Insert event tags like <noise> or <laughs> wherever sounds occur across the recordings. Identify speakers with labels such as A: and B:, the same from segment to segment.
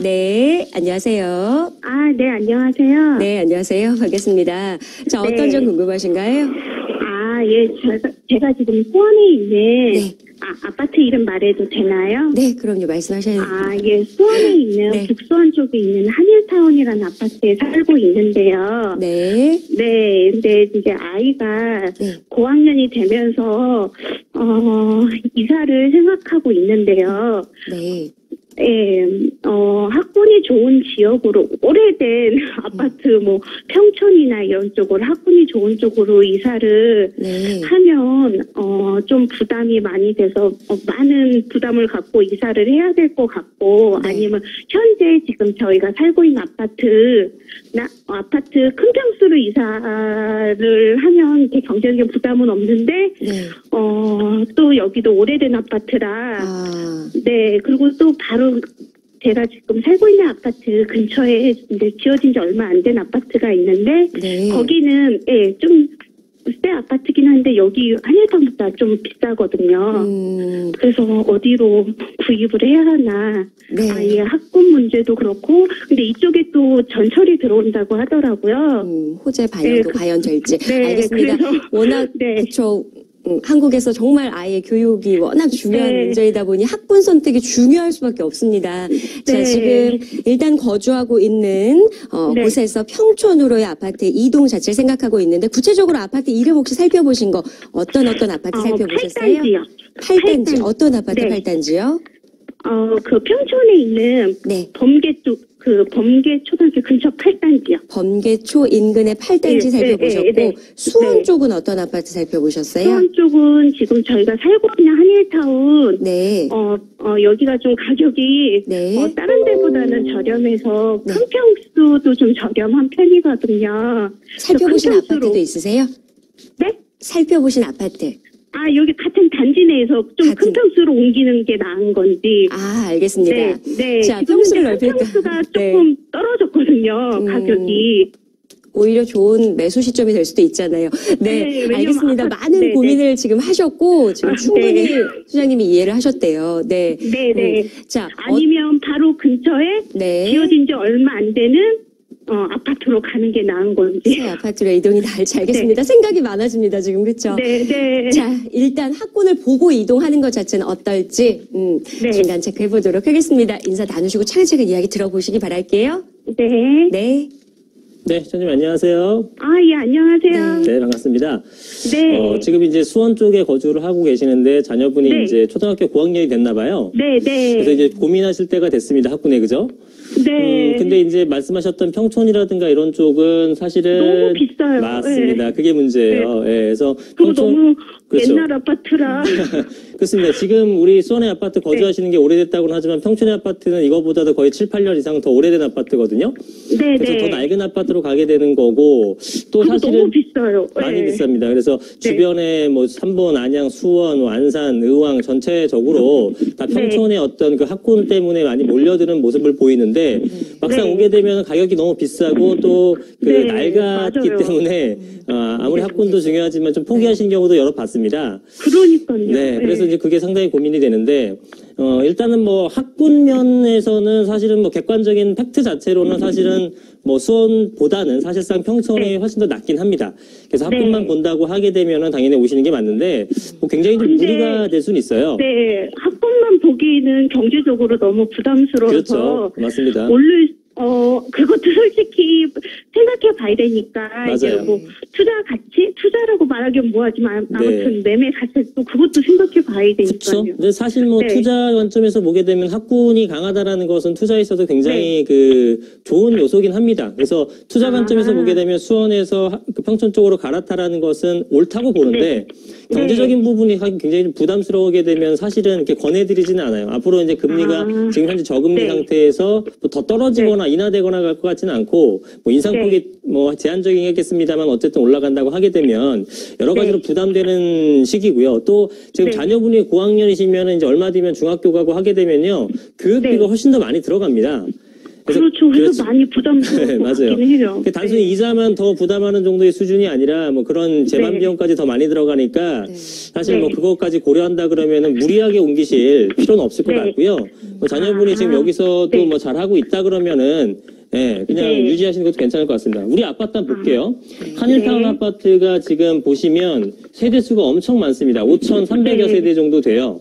A: 네?
B: 네, 안녕하세요.
A: 아, 네, 안녕하세요.
B: 네, 안녕하세요. 반갑습니다. 자,
A: 네.
B: 어떤 점 궁금하신가요?
A: 아, 예, 제가, 제가 지금 수원에 있는,
B: 네.
A: 아, 아파트 이름 말해도 되나요?
B: 네, 그럼요. 말씀하셔야 돼요.
A: 아, 예, 수원에 있는,
B: 네.
A: 북수원 쪽에 있는 한일타운이라는 아파트에 살고 있는데요.
B: 네.
A: 네, 근데 이제 아이가
B: 네.
A: 고학년이 되면서, 어, 이사를 생각하고 있는데요.
B: 네.
A: 예, 어, 학군이 좋은 지역으로, 오래된 아파트, 뭐, 평촌이나 이런 쪽으로, 학군이 좋은 쪽으로 이사를
B: 네.
A: 하면, 어, 좀 부담이 많이 돼서, 어, 많은 부담을 갖고 이사를 해야 될 것 같고,
B: 네.
A: 아니면, 현재 지금 저희가 살고 있는 아파트, 나, 어, 아파트 큰 평수로 이사를 하면 이렇게 경제적인 부담은 없는데,
B: 네.
A: 어, 또 여기도 오래된 아파트라,
B: 아,
A: 네, 그리고 또 바로 제가 지금 살고 있는 아파트 근처에 이제 지어진 지 얼마 안 된 아파트가 있는데
B: 네.
A: 거기는 예, 좀 새 아파트긴 한데 여기 한일타운보다 좀 비싸거든요.
B: 음,
A: 그래서 어디로 구입을 해야 하나
B: 네.
A: 아예 학군 문제도 그렇고 근데 이쪽에 또 전철이 들어온다고 하더라고요.
B: 음, 호재 반영도
A: 네, 그-
B: 과연 될지.
A: 네,
B: 알겠습니다.
A: 그래서-
B: 워낙, <laughs>
A: 네.
B: 그쵸. 음, 한국에서 정말 아이의 교육이 워낙 중요한
A: 네.
B: 문제이다 보니 학군 선택이 중요할 수밖에 없습니다. 자,
A: 네.
B: 지금 일단 거주하고 있는 어,
A: 네.
B: 곳에서 평촌으로의 아파트 이동 자체를 생각하고 있는데 구체적으로 아파트 이름 혹시 살펴보신 거 어떤 어떤 아파트
A: 어,
B: 살펴보셨어요?
A: 8단지요.
B: 팔단지
A: 팔단.
B: 어떤 아파트
A: 네.
B: 팔단지요?
A: 어, 그 평촌에 있는
B: 네.
A: 범계 쪽, 그 범계 초등학교 근처 8단지요.
B: 범계초 인근의 팔단지
A: 네,
B: 살펴보셨고
A: 네, 네, 네.
B: 수원
A: 네.
B: 쪽은 어떤 아파트 살펴보셨어요?
A: 수원 쪽은 지금 저희가 살고 있는 한일타운
B: 네.
A: 어, 어, 여기가 좀 가격이
B: 네.
A: 어, 다른 데보다는 저렴해서
B: 네.
A: 큰 평수도 좀 저렴한 편이거든요.
B: 살펴보신. 아파트도 있으세요?
A: 네?
B: 살펴보신 아파트.
A: 아 여기 같은 단지 내에서 좀 큰 평수로 옮기는 게 나은 건지.
B: 아, 알겠습니다.
A: 네, 네.
B: 자,
A: 지금
B: 평수를 넓힐까?
A: 평수가
B: 네.
A: 조금 떨어졌거든요.
B: 음.
A: 가격이.
B: 오히려 좋은 매수 시점이 될 수도 있잖아요. 네,
A: 네,
B: 알겠습니다.
A: 아까-
B: 많은
A: 네, 네.
B: 고민을 지금 하셨고 지금
A: 아,
B: 충분히
A: 네.
B: 소장님이 이해를 하셨대요. 네.
A: 네, 네.
B: 음, 자, 어,
A: 아니면 바로 근처에
B: 네.
A: 지어진 지 얼마 안 되는 어, 아파트로 가는 게 나은 건지.
B: 새 아파트로 이동이 나을지 알겠습니다. 생각이 많아집니다. 지금 그렇죠?
A: 네, 네.
B: 자, 일단 학군을 보고 이동하는 것 자체는 어떨지 음,
A: 네.
B: 중간 체크해 보도록 하겠습니다. 인사 나누시고 차근차근 이야기 들어보시기 바랄게요.
A: 네.
B: 네.
C: 네, 시장님 안녕하세요.
A: 아, 예, 안녕하세요.
C: 네, 반갑습니다.
A: 네.
C: 어, 지금 이제 수원 쪽에 거주를 하고 계시는데 자녀분이
A: 네.
C: 이제 초등학교 고학년이 됐나 봐요.
A: 네, 네.
C: 그래서 이제 고민하실 때가 됐습니다. 학군에 그죠?
A: 네.
C: 음, 근데 이제 말씀하셨던 평촌이라든가 이런 쪽은 사실은
A: 너무 비싸요.
C: 맞습니다. 그게 문제예요. 예, 그래서
A: 그거 너무
C: 그렇죠.
A: 옛날 아파트라. <laughs>
C: 그렇습니다. 지금 우리 수원의 아파트 거주하시는 게 오래됐다고는 하지만 평촌의 아파트는 이거보다도 거의 7, 8년 이상 더 오래된 아파트거든요.
A: 네,
C: 그래서
A: 네.
C: 더 낡은 아파트로 가게 되는 거고 또 사실은
A: 너무 비싸요.
C: 많이
A: 네.
C: 비쌉니다. 그래서 주변에 뭐 삼본, 안양, 수원, 뭐 안산, 의왕 전체적으로 다
A: 네.
C: 평촌의 어떤 그 학군 때문에 많이 몰려드는 모습을 보이는데 막상
A: 네.
C: 오게 되면 가격이 너무 비싸고 또 그
A: 네,
C: 낡았기
A: 맞아요.
C: 때문에 아, 아무리 학군도 중요하지만 좀 포기하신 경우도 여러 봤습니다.
A: 그러니까요.
C: 네, 그래서 이제 그게 상당히 고민이 되는데, 어, 일단은 뭐 학군 면에서는 사실은 뭐 객관적인 팩트 자체로는 사실은 뭐 수원보다는 사실상 평촌이
A: 네.
C: 훨씬 더 낫긴 합니다. 그래서 학군만
A: 네.
C: 본다고 하게 되면은 당연히 오시는 게 맞는데, 뭐 굉장히 좀 무리가 될 수는 있어요.
A: 네, 학번만 보기에는 경제적으로 너무 부담스러워서
C: 그렇죠. 맞습니다.
A: 오늘 어 그것도 솔직히 생각해 봐야 되니까 이제
C: 맞아요.
A: 뭐 투자 가치 투자라고 말하기엔 뭐하지만
C: 네.
A: 아무튼 매매 가치 또 그것도 생각해 봐야. 되니까요.
C: 근데 사실 뭐
A: 네.
C: 투자 관점에서 보게 되면 학군이 강하다라는 것은 투자에 있어서 굉장히 그 좋은 요소긴 합니다. 그래서 투자
A: 아.
C: 관점에서 보게 되면 수원에서 하- 그 평촌 쪽으로 갈아타라는 것은 옳다고 보는데
A: 네.
C: 경제적인 부분이 하긴 굉장히 좀 부담스러우게 되면 사실은 이렇게 권해드리지는 않아요. 앞으로 이제 금리가
A: 아.
C: 지금 현재 저금리
A: 네.
C: 상태에서 뭐더 떨어지거나 인하되거나 갈 것 같지는 않고 뭐 인상폭이
A: 네.
C: 뭐 제한적이겠습니다만 어쨌든 올라간다고 하게 되면 여러 가지로
A: 네.
C: 부담되는 시기고요. 또 지금
A: 네.
C: 자녀분이 고학년이시면 이제 얼마 뒤면 중학교 가고 하게 되면요 교육비가
A: 네.
C: 훨씬 더 많이 들어갑니다. 그래서-
A: 그렇죠. 그래서
C: 그렇지.
A: 많이 부담스러운 <laughs>
C: 네,
A: 것
C: 맞아요.
A: 해요.
C: 그 단순히
A: 네.
C: 이자만 더 부담하는 정도의 수준이 아니라 뭐 그런 재반
A: 네.
C: 비용까지 더 많이 들어가니까
B: 네.
C: 사실 뭐
A: 네.
C: 그것까지 고려한다 그러면은 무리하게 옮기실 필요는 없을 것
A: 네.
C: 같고요. 뭐 자녀분이
A: 아,
C: 지금 여기서도
A: 네.
C: 뭐 잘하고 있다 그러면은 예, 그냥
A: 네.
C: 유지하시는 것도 괜찮을 것 같습니다. 우리 아파트 한번 볼게요. 한일타운
A: 네.
C: 아파트가 지금 보시면 세대 수가 엄청 많습니다. 5,300여
A: 네.
C: 세대 정도 돼요.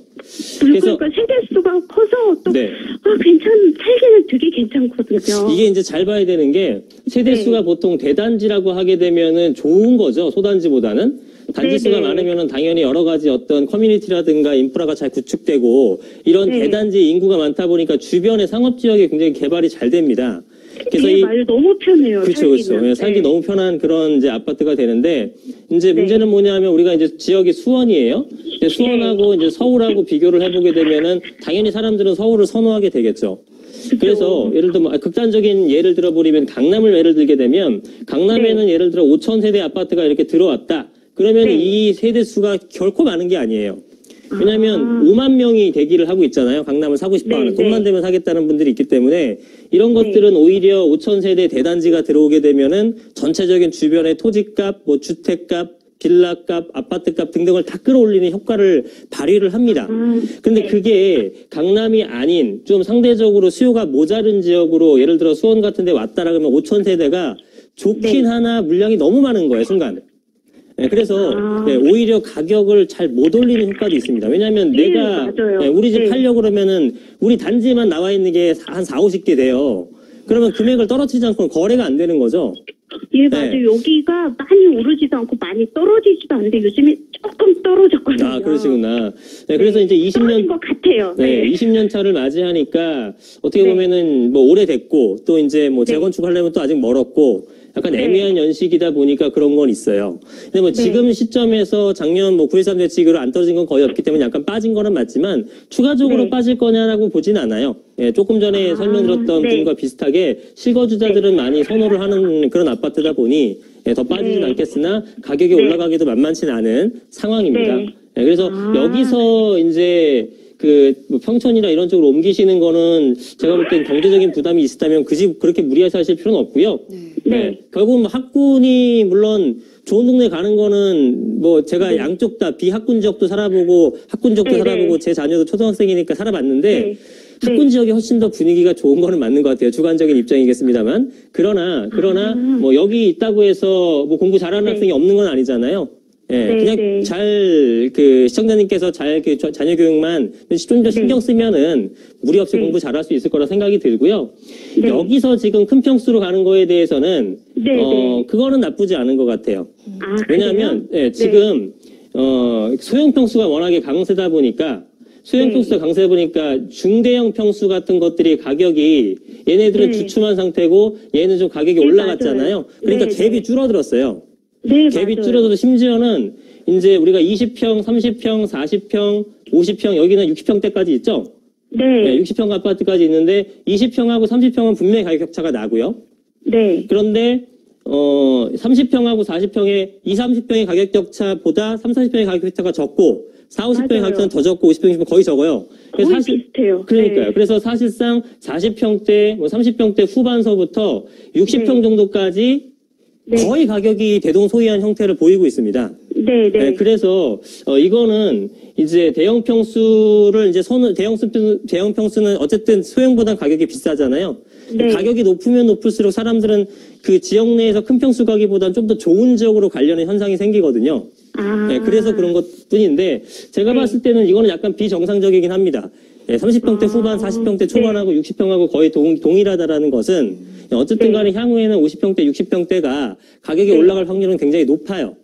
C: 그래서-
A: 그러니까 세대 수가 커서 또
C: 네.
A: 아, 괜찮 살기는 되게 괜찮거든요.
C: 이게 이제 잘 봐야 되는 게 세대
A: 네.
C: 수가 보통 대단지라고 하게 되면은 좋은 거죠. 소단지보다는. 단지
A: 네,
C: 수가
A: 네.
C: 많으면은 당연히 여러 가지 어떤 커뮤니티라든가 인프라가 잘 구축되고 이런
A: 네.
C: 대단지 인구가 많다 보니까 주변의 상업 지역이 굉장히 개발이 잘 됩니다. 그래서
A: 네, 이말 너무 편해요.
C: 그렇죠, 그렇죠.
A: 살기 네.
C: 너무 편한 그런 이제 아파트가 되는데 이제
A: 네.
C: 문제는 뭐냐면 우리가 이제 지역이 수원이에요. 근데 수원하고
A: 네.
C: 이제 서울하고 비교를 해보게 되면은 당연히 사람들은 서울을 선호하게 되겠죠. 그래서 예를 들면 아, 극단적인 예를 들어버리면 강남을 예를 들게 되면 강남에는 예를 들어 5천 세대 아파트가 이렇게 들어왔다. 그러면
A: 네.
C: 이 세대 수가 결코 많은 게 아니에요. 왜냐하면
A: 아.
C: 5만 명이 대기를 하고 있잖아요. 강남을 사고 싶어하는
A: 네,
C: 돈만
A: 네.
C: 되면 사겠다는 분들이 있기 때문에 이런 것들은 오히려 5천 세대 대단지가 들어오게 되면은 전체적인 주변의 토지값, 뭐 주택값, 빌라값, 아파트값 등등을 다 끌어올리는 효과를 발휘를 합니다.
A: 아,
C: 근데
A: 네.
C: 그게 강남이 아닌 좀 상대적으로 수요가 모자른 지역으로 예를 들어 수원 같은 데 왔다라 그러면 5천 세대가 좋긴
A: 네.
C: 하나 물량이 너무 많은 거예요, 순간. 네, 그래서
A: 아.
C: 네, 오히려 가격을 잘 못 올리는 효과도 있습니다. 왜냐하면
A: 네,
C: 내가
A: 맞아요.
C: 네, 우리 집
A: 네.
C: 팔려고 그러면은 우리 단지만 나와 있는 게 한 4, 50개 돼요. 그러면 금액을 떨어뜨리지 않고는 거래가 안 되는 거죠.
A: 예, 맞아요.
C: 네.
A: 여기가 많이 오르지도 않고 많이 떨어지지도 않는데 요즘에 조금 떨어졌거든요.
C: 아, 그러시구나. 네, 그래서 이제 20년
A: 떨어진 것 같아요.
C: 네,
A: 네.
C: 20년 차를 맞이하니까 어떻게
A: 네.
C: 보면은 뭐 오래됐고 또 이제 뭐
A: 네.
C: 재건축하려면 또 아직 멀었고 약간
A: 네.
C: 애매한 연식이다 보니까 그런 건 있어요. 근데 뭐 지금 시점에서 작년 뭐 9.13 대책으로 안 떨어진 건 거의 없기 때문에 약간 빠진 거는 맞지만 추가적으로
A: 네.
C: 빠질 거냐라고 보진 않아요. 예, 조금 전에
A: 아,
C: 설명드렸던
A: 네.
C: 분과 비슷하게 실거주자들은 많이 선호를 하는 그런 아파트다 보니 예, 더 빠지진
A: 네.
C: 않겠으나 가격이
A: 네.
C: 올라가기도 만만치 는 않은 상황입니다.
A: 네.
C: 예, 그래서
A: 아.
C: 여기서 이제 그 뭐 평촌이나 이런 쪽으로 옮기시는 거는 제가 볼 땐 경제적인 부담이 있다면 그집 그렇게 무리해서 하실 필요는 없고요.
A: 네.
C: 결국 뭐 학군이 물론 좋은 동네 가는 거는 뭐 제가 양쪽 다 비학군 지역도 살아보고 학군 지역도
A: 네,
C: 살아보고
A: 네.
C: 제 자녀도 초등학생이니까 살아봤는데
A: 네.
C: 학군 지역이 훨씬 더 분위기가 좋은 거는 맞는 것 같아요. 주관적인 입장이겠습니다만. 그러나, 그러나,
A: 아.
C: 뭐 여기 있다고 해서 뭐 공부 잘하는
A: 네.
C: 학생이 없는 건 아니잖아요. 예,
A: 네,
C: 그냥
A: 네.
C: 잘, 그, 시청자님께서 잘, 그, 자- 자녀 교육만 좀 더 신경 쓰면은 무리 없이
A: 네.
C: 공부 잘할 수 있을 거라 생각이 들고요.
A: 네.
C: 여기서 지금 큰 평수로 가는 거에 대해서는,
A: 네,
C: 어,
A: 네.
C: 그거는 나쁘지 않은 것 같아요.
A: 아,
C: 왜냐하면? 예, 지금 어, 소형 평수가 워낙에 강세다 보니까 소형
A: 네.
C: 평수가 강세다 보니까 중대형 평수 같은 것들이 가격이 얘네들은
A: 네.
C: 주춤한 상태고 얘는 좀 가격이
A: 네,
C: 올라갔잖아요.
A: 맞아요.
C: 그러니까
A: 네,
C: 갭이
A: 네.
C: 줄어들었어요.
A: 네,
C: 갭이
A: 맞아요.
C: 줄어들어도 심지어는 이제 우리가 20평, 30평, 40평, 50평 여기는 60평대까지 있죠.
A: 네,
C: 네, 60평 아파트까지 있는데 20평하고 30평은 분명히 가격 격차가 나고요.
A: 네,
C: 그런데 어 30평하고 40평의 2, 30평의 가격 격차보다 3, 40평의 가격 격차가 적고 4, 50평의
A: 맞아요.
C: 가격 격차는 더 적고 50평이 면 거의 적어요.
A: 거의
C: 사실
A: 비슷해요.
C: 그러니까요.
A: 네.
C: 그래서 사실상 40평대, 뭐 30평대 후반서부터 60평
A: 네.
C: 정도까지
A: 네.
C: 거의 가격이 대동소이한 형태를 보이고 있습니다.
A: 네, 네,
C: 네, 그래서 어, 이거는 이제 대형 평수를 이제 선을 대형 수 대형 평수는 어쨌든 소형보다 가격이 비싸잖아요.
A: 네.
C: 가격이 높으면 높을수록 사람들은 그 지역 내에서 큰 평수 가기보다는 좀 더 좋은 지역으로 가려는 현상이 생기거든요.
A: 아,
C: 네, 그래서 그런 것 뿐인데 제가
A: 네.
C: 봤을 때는 이거는 약간 비정상적이긴 합니다. 네, 30평대
A: 아,
C: 후반, 40평대
A: 네.
C: 초반하고 60평하고 거의 동, 동일하다라는 것은 어쨌든
A: 네.
C: 간에 향후에는 50평대, 60평대가 가격이
A: 네.
C: 올라갈 확률은 굉장히 높아요.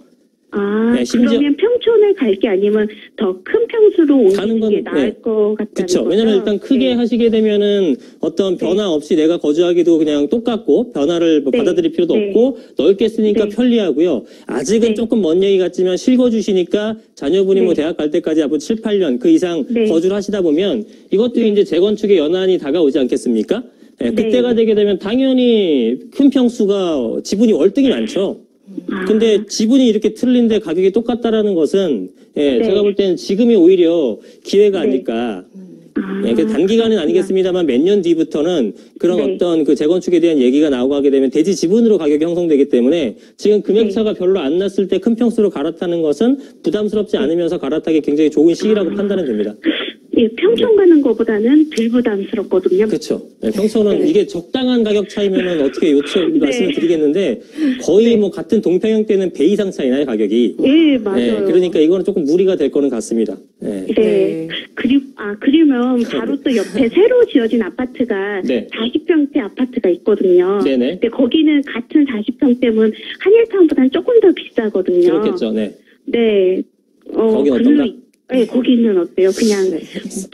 A: 아,
C: 네, 심지어-
A: 그러면 평촌을 갈 게 아니면 더 큰 평수로 가는
C: 건,
A: 게 나을
C: 네.
A: 것 같다는
C: 그렇죠.
A: 거죠?
C: 왜냐면 일단 크게
A: 네.
C: 하시게 되면은 어떤 변화 없이 내가 거주하기도 그냥 똑같고 변화를 뭐
A: 네.
C: 받아들일 필요도
A: 네.
C: 없고 넓게 쓰니까
A: 네.
C: 편리하고요. 아직은
A: 네.
C: 조금 먼 얘기 같지만 실거주시니까 자녀분이 뭐
A: 네.
C: 대학 갈 때까지 앞으로 7, 8년 그 이상
A: 네.
C: 거주를 하시다 보면 이것도 이제 재건축의 연한이 다가오지 않겠습니까? 네,
A: 네.
C: 그때가 되게 되면 당연히 큰 평수가 지분이 월등히 많죠.
A: 아,
C: 근데 지분이 이렇게 틀린데 가격이 똑같다라는 것은 예,
A: 네.
C: 제가 볼 때는 지금이 오히려 기회가
A: 네.
C: 아닐까.
A: 아,
C: 예, 그 단기간은 아니겠습니다만 몇 년 뒤부터는 그런
A: 네.
C: 어떤 그 재건축에 대한 얘기가 나오고 하게 되면 대지 지분으로 가격이 형성되기 때문에 지금 금액차가
A: 네.
C: 별로 안 났을 때 큰 평수로 갈아타는 것은 부담스럽지 않으면서 갈아타기 굉장히 좋은 시기라고
A: 아.
C: 판단은 됩니다.
A: 예, 평촌 가는 것보다는 덜 부담스럽거든요.
C: 그렇죠. 네, 평소는
B: 네.
C: 이게 적당한 가격 차이면은 어떻게 요청 <laughs>
A: 네.
C: 말씀을 드리겠는데 거의 뭐 같은 동평형 때는 배 이상 차이나요 가격이.
A: 예, 맞아요.
C: 네, 그러니까 이거는 조금 무리가 될 거는 같습니다. 네.
A: 네.
B: 네.
A: 그리, 아, 그러면 바로 또 옆에 <laughs> 새로 지어진 아파트가
C: 네.
A: 40평대 아파트가 있거든요.
C: 네네.
A: 근데 거기는 같은 40평대면 한일타운보다는 조금 더 비싸거든요.
C: 그렇겠죠. 네.
A: 네. 어,
C: 거긴
A: 글로-
C: 어떤가?
A: 네, 거기는 어때요? 그냥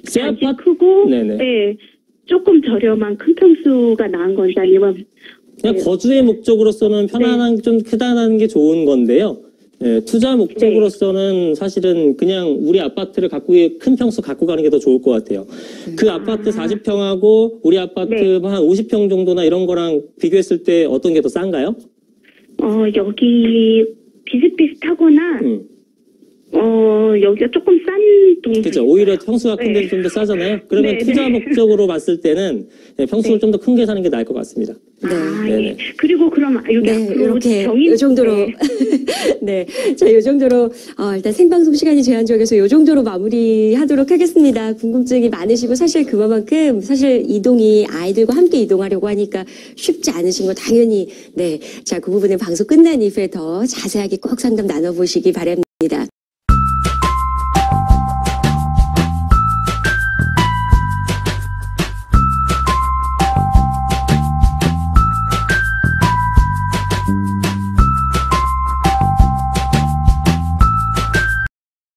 C: 새
A: 단지
C: 아파트
A: 크고,
C: 네네.
A: 네, 조금 저렴한 큰 평수가 나은 건지 아니면
C: 그냥
A: 네.
C: 거주의 목적으로서는 편안한 좀 크다는 게 좋은 건데요. 예, 투자 목적으로서는 사실은 그냥 우리 아파트를 갖고 큰 평수 갖고 가는 게 더 좋을 것 같아요. 그 아 파트 40평하고 우리 아파트
A: 네.
C: 한 50평 정도나 이런 거랑 비교했을 때 어떤 게 더 싼가요?
A: 어, 여기 비슷비슷하거나
C: 음,
A: 어, 여기가 조금 싼 동네.
C: 그렇죠. 오히려 평수가 큰
A: 네.
C: 데좀 더 싸잖아요. 그러면
A: 네,
C: 투자
A: 네.
C: 목적으로 봤을 때는 예, 평수를
A: 네.
C: 좀더 큰 게 사는 게 나을 것 같습니다.
B: 네.
A: 아,
C: 네네.
A: 예. 그리고 그럼 여기
B: 네,
A: 앞으로
B: 이렇게
A: 정인
B: 이 정도로
A: 네. <laughs>
B: 네, 자, 이 정도로 어, 일단 생방송 시간이 제한적에서 이 정도로 마무리하도록 하겠습니다. 궁금증이 많으시고 사실 그만큼 사실 이동이 아이들과 함께 이동하려고 하니까 쉽지 않으신 거 당연히 네, 자, 그 부분은 방송 끝난 이후에 더 자세하게 꼭 상담 나눠보시기 바랍니다.